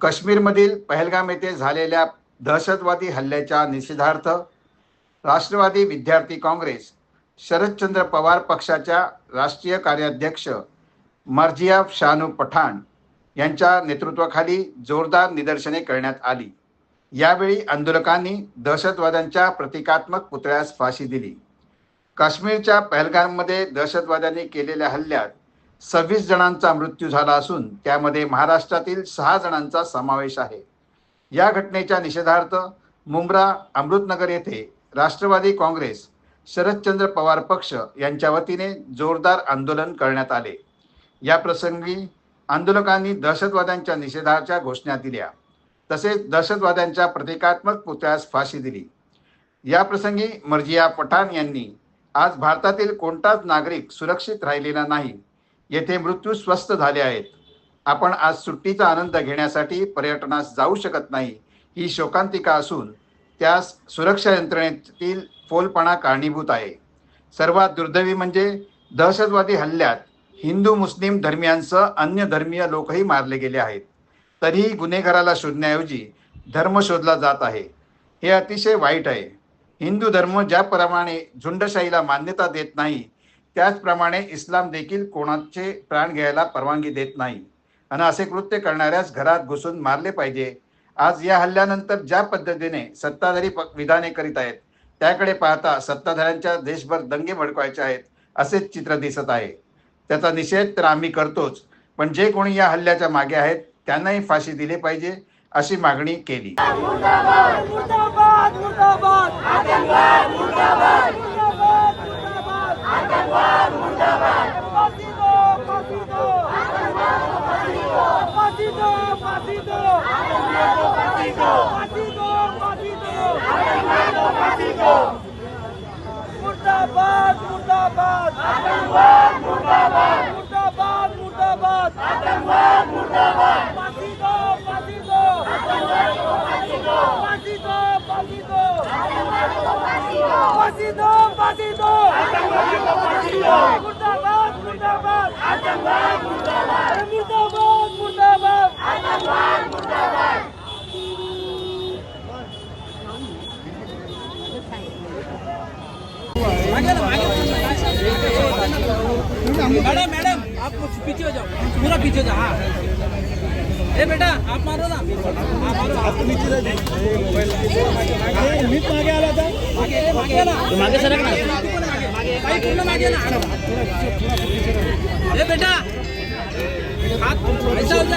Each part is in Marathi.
काश्मीरमधील पहलगाम येथे झालेल्या दहशतवादी हल्ल्याच्या निषेधार्थ राष्ट्रवादी विद्यार्थी काँग्रेस शरदचंद्र पवार पक्षाच्या राष्ट्रीय कार्याध्यक्ष मर्जिया शानू पठाण यांच्या नेतृत्वाखाली जोरदार निदर्शने करण्यात आली. यावेळी आंदोलकांनी दहशतवाद्यांच्या प्रतिकात्मक पुतळ्यास फाशी दिली. काश्मीरच्या पहलगाममध्ये दहशतवाद्यांनी केलेल्या हल्ल्यात सव्वीस जणांचा मृत्यू झाला असून त्यामध्ये महाराष्ट्रातील सहा जणांचा समावेश आहे. या घटनेच्या निषेधार्थ मुंब्रा अमृतनगर येथे राष्ट्रवादी काँग्रेस शरदचंद्र पवार पक्ष यांच्या वतीने जोरदार आंदोलन करण्यात आले. या प्रसंगी आंदोलकांनी दहशतवाद्यांच्या निषेधाच्या घोषणा दिल्या. तसेच दहशतवाद्यांच्या प्रतिकात्मक पुतळ्यास फाशी दिली. या प्रसंगी मर्जिया पठाण यांनी आज भारतातील कोणताच नागरिक सुरक्षित राहिलेला नाही. येथे मृत्यू स्वस्त झाले आहेत. आपण आज सुट्टीचा आनंद घेण्यासाठी पर्यटनास जाऊ शकत नाही ही शोकांतिका असून त्यास सुरक्षा यंत्रणेतील फोलपणा कारणीभूत आहे. सर्वात दुर्दैवी म्हणजे दहशतवादी हल्ल्यात हिंदू मुस्लिम धर्मियांसह अन्य धर्मीय लोकही मारले गेले आहेत. तरीही गुन्हेगाराला शोधण्याऐवजी धर्म शोधला जात आहे. हे अतिशय वाईट आहे. हिंदू धर्म ज्याप्रमाणे झुंडशाहीला मान्यता देत नाही त्याचप्रमाणे इस्लाम देखील कोणाचे प्राण घ्यायला परवानगी देत नाही. आणि असे कृत्य करणाऱ्यास घरात घुसून मारले पाहिजे. आज या हल्ल्यानंतर ज्या पद्धतीने सत्ताधारी विधाने करीत आहेत त्याकडे पाहता सत्ताधाऱ्यांच्या देशभर दंगे भडकवायचे आहेत असेच चित्र दिसत आहे. त्याचा निषेध तर आम्ही करतोच पण जे कोणी या हल्ल्याच्या मागे आहेत त्यांनाही फाशी दिली पाहिजे अशी मागणी केली मुर्दाबाद मुर्दाबाद आतंकवाद मुर्दाबाद मुर्दाबाद मुर्दाबाद आतंकवाद मुर्दाबाद फाशी दो फाशी दो आतंकवाद फाशी दो फाशी दो आतंकवाद फाशी दो फाशी दो फाशी दो आतंकवाद फाशी दो मुर्दाबाद मुर्दाबाद आतंकवाद मुर्दाबाद मुर्दाबाद मुर्दाबाद आतंकवाद मुर्दाबाद फाशी मैडम मैडम आप कुछ पीछे हो जाओ। पूरा पीछे हो। जाओ हाँ ए बेटा आप मारो ना हाँ मारो आप नीचे रह मीट मागे आला था मागे मागे ना मागे सरक ना काही पूर्ण मागे ना ए बेटा हात ऐसा हो जा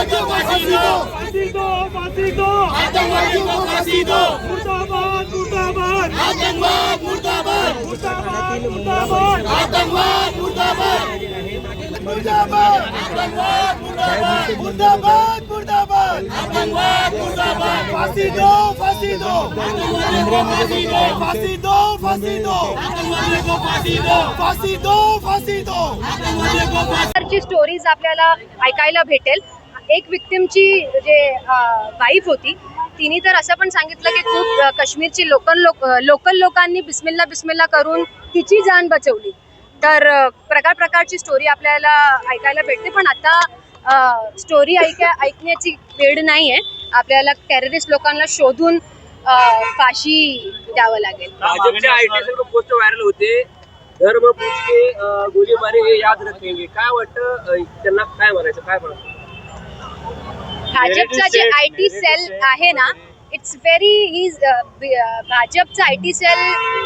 फांसी दो फांसी दो आतंकवादियों को फांसी दो फांसी दो फांसी दो आतंकवादियों को फांसी दो मुर्दाबाद मुर्दाबाद. आतंकवाद मुर्दाबाद. मुर्दाबाद मुर्दाबाद. आतंकवाद मुर्दाबाद. मुर्दाबाद आतंकवाद मुर्दाबाद. मुर्दाबाद मुर्दाबाद. आतंकवाद मुर्दाबाद. फांसी दो फांसी दो फांसी दो फांसी दो फांसी दो आतंकवादियों को फांसी दो फांसी दो फांसी दो आतंकवादियों को फांसी ची स्टोरीज आपल्याला ऐकायला भेटेल एक विक्टिमची जे वाईफ होती तिने तर असं पण सांगितलं की खूप काश्मीरची लोकल लोक लोकल लोकांनी बिस्मिल्ला बिस्मिल्ला करून तिची जान बचवली. तर प्रकार प्रकारची स्टोरी आपल्याला ऐकायला भेटते पण आता स्टोरी ऐका ऐकण्याची वेळ नाही आहे आपल्याला टेररिस्ट लोकांना शोधून फाशी द्यावं लागेल. पोस्ट व्हायरल होते. धर्म मारे हे याद रखेंगे काय वाटतं त्यांना काय म्हणायचं काय म्हणायचं? भाजपचा जे आय टी सेल आहे ना इट्स व्हेरी इज भाजपचा आय टी सेल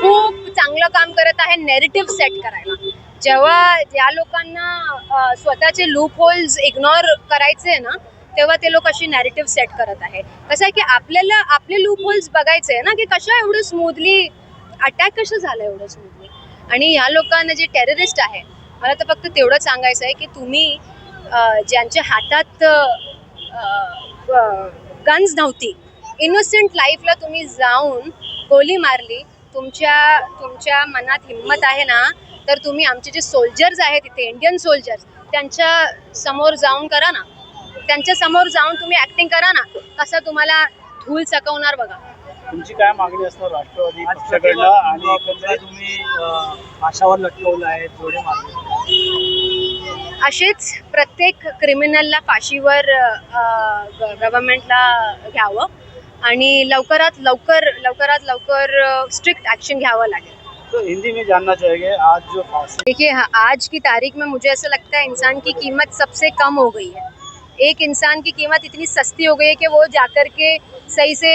खूप चांगलं काम करत आहे नेरेटिव्ह सेट करायला. जेव्हा या लोकांना स्वतःचे लूप होल्स इग्नोर करायचे ना तेव्हा ते लोक अशी नॅरेटिव्ह सेट करत आहे. कसं आहे की आपल्याला आपले लूप होल्स बघायचे आहे ना की कशा एवढं स्मूथली अटॅक कसं झालं एवढं स्मूथली आणि ह्या लोकांना जे टेररिस्ट आहे मला तर फक्त तेवढं सांगायचं आहे की तुम्ही ज्यांच्या हातात गन्स नव्हती. इनोसेंट लाईफला तुम्ही जाऊन गोली मारली. तुमच्या तुमच्या मनात हिंमत आहे ना तर तुम्ही आमचे जे सोल्जर्स आहेत इथे इंडियन सोल्जर्स त्यांच्यासमोर जाऊन करा ना. त्यांच्यासमोर जाऊन तुम्ही ऍक्टिंग करा ना. कसं तुम्हाला धूल चकवणार बघा. तुमची काय मागणी असणार राष्ट्रवादी पक्षाकडनं? आणि तुम्ही आशावर लटकवलं आहे जोडे मागणी असेच प्रत्येक क्रिमिनलला फाशीवर गव्हर्नमेंटला घ्यावं आणि लवकरात लवकर लवकरात लवकर स्ट्रिक्ट ॲक्शन घ्यावं लागेल. तो हिंदी में जानना चाहेंगे आज जो देखिए आज की तारीख में मुझे ऐसा लगता है इंसान की कीमत सबसे कम हो गई है। एक इंसान की कीमत इतनी सस्ती हो गई है कि वो जाकर के सही से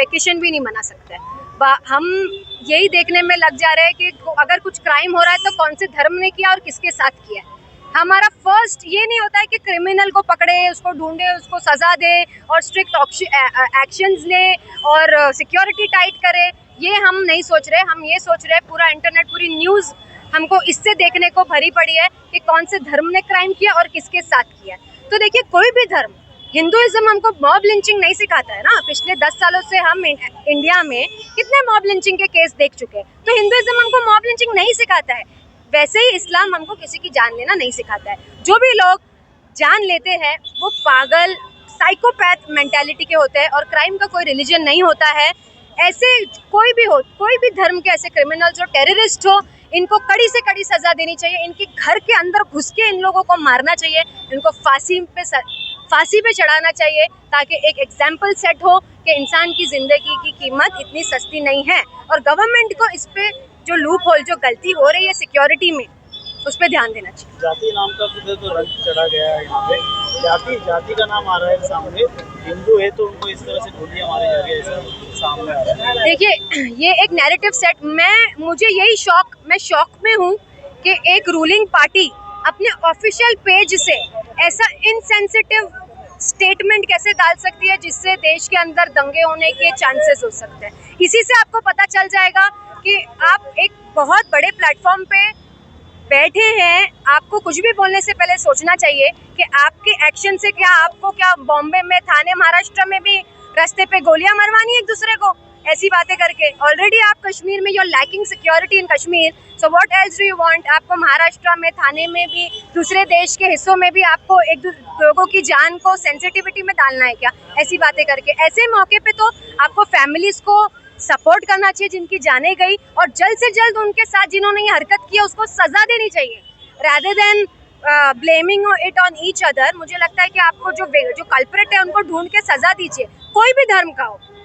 वेकेशन भी नहीं मना सकता है। हम यही देखने में लग जा रहे हैं कि अगर कुछ क्राइम हो रहा है तो कौन से धर्म ने किया और किसके साथ किया है? हमारा फ़र्स्ट ये नहीं होता है कि क्रिमिनल को पकड़े, उसको ढूंढे, उसको सजा दे और स्ट्रिक्ट एक्शंस ले और सिक्योरिटी टाइट करे। ये हम नहीं सोच रहे, हम ये सोच रहे हैं, पूरा इंटरनेट पूरी न्यूज़ हमको इससे देखने को भरी पड़ी है कि कौन से धर्म ने क्राइम किया और किसके साथ किया। तो देखिए, कोई भी धर्म, हिंदुइज्म हमको मॉब लिंचिंग नहीं सिखाता है ना। पिछले दस सालों से हम इंडिया में कितने मॉब लिंचिंग के केस देख चुके हैं। तो हिंदुइज्म हमको मॉब लिंचिंग नहीं सिखाता है। वैसे ही इस्लाम हमको किसी की जान लेना नहीं सिखाता है। जो भी लोग जान लेते हैं, वो पागल साइकोपैथ मेंटालिटी के होते हैं और क्राइम का कोई रिलीजन नहीं होता है। ऐसे कोई भी हो, कोई भी धर्म के ऐसे क्रिमिनल्स हो टेररिस्ट हो, इनको कड़ी से कड़ी सजा देनी चाहिए। इनके घर के अंदर घुस के इन लोगों को मारना चाहिए, इनको फांसी पे फांसी पे चढ़ाना चाहिए, ताकि एक एग्ज़ाम्पल सेट हो कि इंसान की ज़िंदगी की कीमत इतनी सस्ती नहीं है। और गवर्नमेंट को इस पे जो लूप होल जो गलती हो रही है सिक्योरिटी में उस पर ध्यान देना चाहिए। जाति नाम का किधर तो रंग चढ़ा गया है यहाँ पे। जाति जाति का नाम आ रहा है सामने। हिंदू है तो उनको इस तरह से गोलियाँ मारी जा रही है सामने आ रहा है। देखिए ये एक नैरेटिव सेट मैं मुझे यही शौक मैं शौक में हूँ कि एक रूलिंग पार्टी अपने ऑफिशियल पेज से ऐसा इनसेंसिटिव स्टेटमेंट कैसे डाल सकती है जिससे देश के अंदर दंगे होने के चांसेस हो सकते हैं? इसी से आपको पता चल जाएगा कि आप एक बहुत बड़े प्लेटफॉर्म पे बैठे हैं। आपको कुछ भी बोलने से पहले सोचना चाहिए कि आपके एक्शन से क्या आपको क्या बॉम्बे में, थाने महाराष्ट्र में भी रास्ते पे गोलियाँ मरवानी एक दूसरे को? ऐसी बातें करके। ऑलरेडी आप कश्मीर में you're lacking security in Kashmir. So what else do you want आपको महाराष्ट्र में, थाने में भी, दूसरे देश के हिस्सों में भी आपको एक लोगों की जान को सेंसिटिविटी में डालना है क्या? ऐसी बातें करके। ऐसे मौके पे तो आपको फैमिलीज़ को सपोर्ट करना चाहिए जिनकी जाने गई और जल्द से जल्द उनके साथ जिन्होंने ये हरकत की है, उसको सजा देनी चाहिए। Rather than blaming it on each other मुझे लगता है कि आपको जो जो कल्परेट है, उनको ढूंढ के सजा दीजिए। कोई भी धर्म का हो।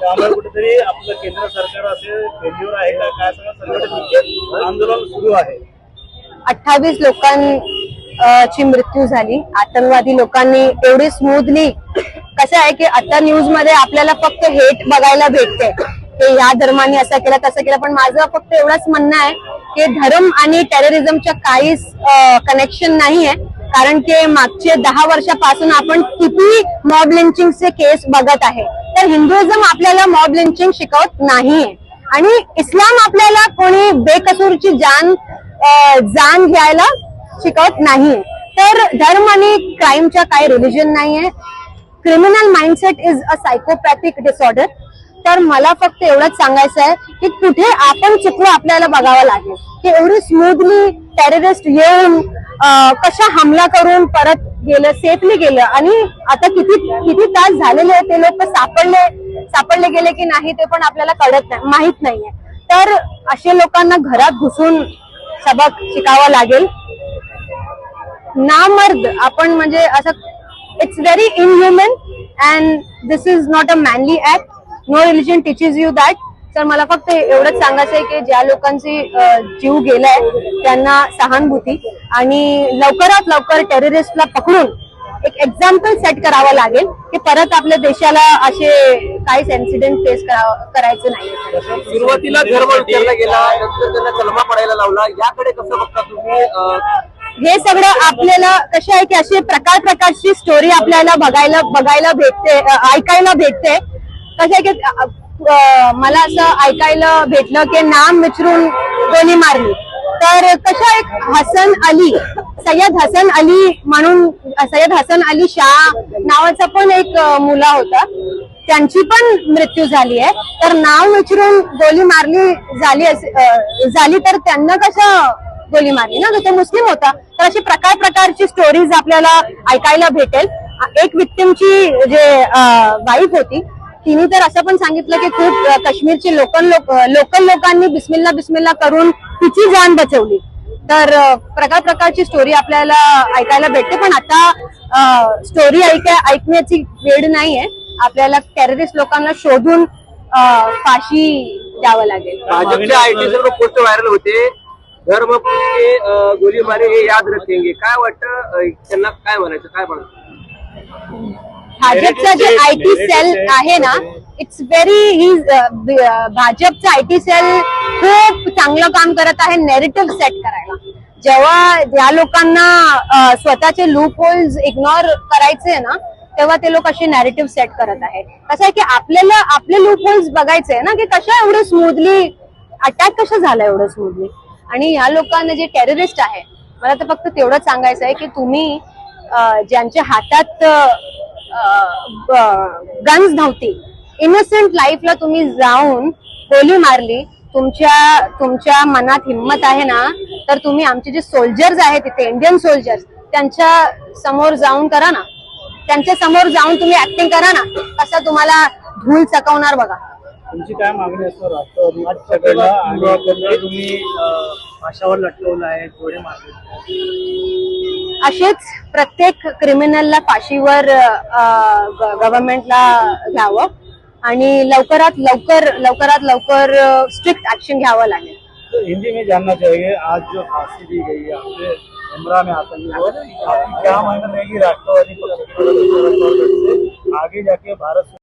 त्यामुळे कुठेतरी आपलं केंद्र सरकार असे फेल्युअर आहे का? काय सगळं आंदोलन सुरू आहे. अठ्ठावीस लोकांची मृत्यू झाली. आतंकवादी लोकांनी एवढी स्मूथली कसं आहे की आता न्यूजमध्ये आपल्याला फक्त हेट बघायला भेटते. की ह्या धर्माने असं केलं तसं केलं. पण माझं फक्त एवढंच म्हणणं आहे की धर्म आणि टेररिझमच्या काहीच कनेक्शन नाही आहे कारण की मागचे दहा वर्षापासून आपण किती मॉब लिंचिंगचे केस बघत आहे. हिंदुइझम आपल्याला मॉब लिंचिंग शिकवत नाहीये आणि इस्लाम आपल्याला कोणी बेकसूरची जान जाण घ्यायला शिकवत नाही. तर धर्म आणि क्राईमच्या काही रिलिजन नाहीये. Criminal mindset is a psychopathic disorder तर मला फक्त एवढंच सांगायचं आहे की कुठे आपण चुकलो आपल्याला बघावं लागेल. की एवढी स्मूथली टेररिस्ट येऊन कशा हमला करून परत गेलं सेफली गेलं. आणि आता किती किती तास झालेले ते लोक सापडले सापडले गेले की नाही ते पण आपल्याला कळत नाही माहीत नाहीये. तर असे लोकांना घरात घुसून सबक शिकावा लागेल. नामर्द आपण म्हणजे असं it's very inhuman and this is not a manly act no religion teaches you that तर मला फक्त एवढंच सांगायचं आहे की ज्या लोकांची जीव गेलाय त्यांना सहानुभूती आणि लवकरात लवकर टेररिस्टला पकडून एक एक्झाम्पल सेट करावं लागेल की परत आपल्या देशाला असे काहीच इन्सिडेंट फेस करायचं नाही. सुरुवातीला गेला नंतर त्यांना कलमा पडायला लावला याकडे कसं बघता तुम्ही? हे सगळं आपल्याला कसे आहे की असे प्रकार प्रकारची स्टोरी आपल्याला बघायला बघायला भेटते ऐकायला भेटते. कसं आहे की मला असं ऐकायला भेटलं की नाम विचारून गोली मारली. तर कशा एक हसन अली सय्यद हसन अली म्हणून सय्यद हसन अली शाह नावाचा पण एक मुला होता. त्यांची पण मृत्यू झाली आहे. तर नाव विचारून गोली मारली झाली झाली तर त्यांना कसं गोली मारली ना? तो मुस्लिम होता. तर अशी प्रकार प्रकारची स्टोरीज आपल्याला ऐकायला भेटेल. एक विक्टिमची जे वाईफ होती तिने तर असं पण सांगितलं की खूप काश्मीरचे लोकल लोक लोकल लोकांनी बिस्मिल्ला बिस्मिल्ला करून तिची जाण बचवली. तर प्रकार प्रकारची स्टोरी आपल्याला ऐकायला भेटते पण आता स्टोरी ऐका ऐकण्याची वेळ नाहीये. आपल्याला टेररिस्ट लोकांना शोधून फाशी द्यावं लागेल. भाजपच्या आयटी सर्व पोस्ट व्हायरल होते. धर्म पूछ हे याद रखेंगे. काय वाटतं त्यांना काय म्हणायचं काय म्हणायचं? भाजपचं जे आय टी सेल आहे ना इट्स व्हेरी ही भाजपचं आय टी सेल खूप चांगलं काम करत आहे नेरेटिव्ह सेट करायला. जेव्हा ज्या लोकांना स्वतःचे लूप होल्स इग्नोर करायचे ना तेव्हा ते लोक असे नॅरेटिव्ह सेट करत आहे कसं आहे की आपल्याला आपले लूप होल्स बघायचे ना की कशा एवढं स्मूथली अटॅक कसं झालं एवढं स्मूथली आणि ह्या लोकांना जे टेररिस्ट आहे मला तर फक्त तेवढंच सांगायचं आहे की तुम्ही ज्यांच्या हातात गन्स नव्हती इनोसेंट लाईफला तुम्ही जाऊन गोली मारली. तुमच्या तुमच्या मनात हिंमत आहे ना तर तुम्ही आमचे जे सोल्जर्स आहेत तिथे इंडियन सोल्जर्स त्यांच्यासमोर जाऊन करा ना. त्यांच्यासमोर जाऊन तुम्ही ऍक्टिंग करा ना. कसं तुम्हाला धूल चकवणार बघा. तुमची काय मागणी असतो आणि त्यांना तुम्ही फाशावर लटकवलं आहे थोडे मागणी असेच प्रत्येक क्रिमिनलला फाशीवर गव्हर्नमेंटला घ्यावं आणि लवकरात लवकर लवकरात लवकर स्ट्रिक्ट ऍक्शन घ्यावं लागेल. तो हिंदी में जानना चाहिए आज जो फांसी दी गई है आपके उमरा में आतंकी को आपकी क्या मांग रहेगी राष्ट्रवादी पक्ष आगे जाके भारत